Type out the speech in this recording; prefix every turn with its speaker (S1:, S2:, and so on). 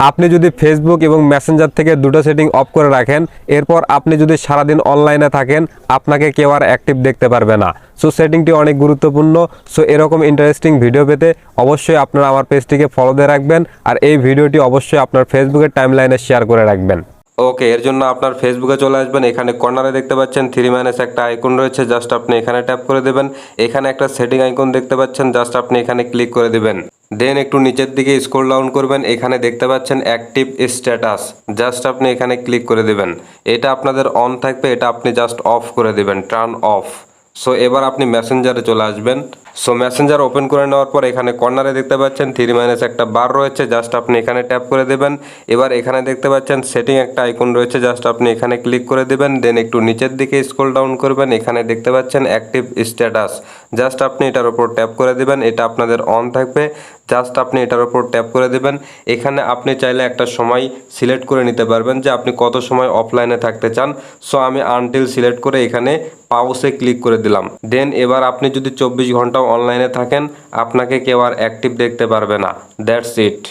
S1: আপনি যদি ফেসবুক এবং মেসেঞ্জার থেকে দুটো সেটিং অফ করে রাখেন, এরপর আপনি যদি সারাদিন অনলাইনে থাকেন, আপনাকে কেউ আর অ্যাক্টিভ দেখতে পারবে না। সো সেটিংটি অনেক গুরুত্বপূর্ণ। সো এরকম ইন্টারেস্টিং ভিডিও পেতে অবশ্যই আপনারা আমার পেজটিকে ফলো দিয়ে রাখবেন আর এই ভিডিওটি অবশ্যই আপনার ফেসবুকের টাইমলাইনে শেয়ার করে রাখবেন। ওকে এর জন্য আপনার ফেসবুকে চলে আসবেন। এখানে কর্নারে দেখতে পাচ্ছেন থ্রি মাইনাস একটা আইকন রয়েছে। জাস্ট আপনি এখানে ট্যাপ করে দেবেন। এখানে একটা সেটিং আইকন দেখতে পাচ্ছেন। জাস্ট আপনি এখানে ক্লিক করে দেবেন। দেন একটু নিচের দিকে স্ক্রল ডাউন করবেন, এখানে দেখতে পাচ্ছেন অ্যাক্টিভ স্ট্যাটাস জাস্ট আপনি এখানে ক্লিক করে দেবেন। এটা আপনাদের অন থাকবে, এটা আপনি জাস্ট অফ করে দেবেন টার্ন অফ সো এবার আপনি মেসেঞ্জারে চলে আসবেন। সো মেসেঞ্জার ওপেন করে নেওয়ার পর এখানে কর্নারে দেখতে পাচ্ছেন থ্রি মাইনাস একটা বার রয়েছে জাস্ট আপনি এখানে ট্যাপ করে দেবেন। এবার এখানে দেখতে পাচ্ছেন সেটিং একটা আইকন রয়েছে জাস্ট আপনি এখানে ক্লিক করে দেবেন। দেন একটু নিচের দিকে স্ক্রল ডাউন করবেন, এখানে দেখতে পাচ্ছেন অ্যাক্টিভ স্ট্যাটাস জাস্ট আপনি এটার উপর ট্যাপ করে দেবেন, এটা আপনাদের অন থাকবে। জাস্ট আপনি এটার উপর ট্যাপ করে দেবেন। এখানে আপনি চাইলে একটা সময় সিলেক্ট করে নিতে পারবেন যে আপনি কত সময় অফলাইনে থাকতে চান। সো আমি আনটিল সিলেক্ট করে এখানে পাউসে ক্লিক করে দিলাম। দেন এবার আপনি যদি চব্বিশ ঘণ্টা অনলাইনে থাকেন, আপনাকে কেউ আর অ্যাক্টিভ দেখতে পারবে না। That's it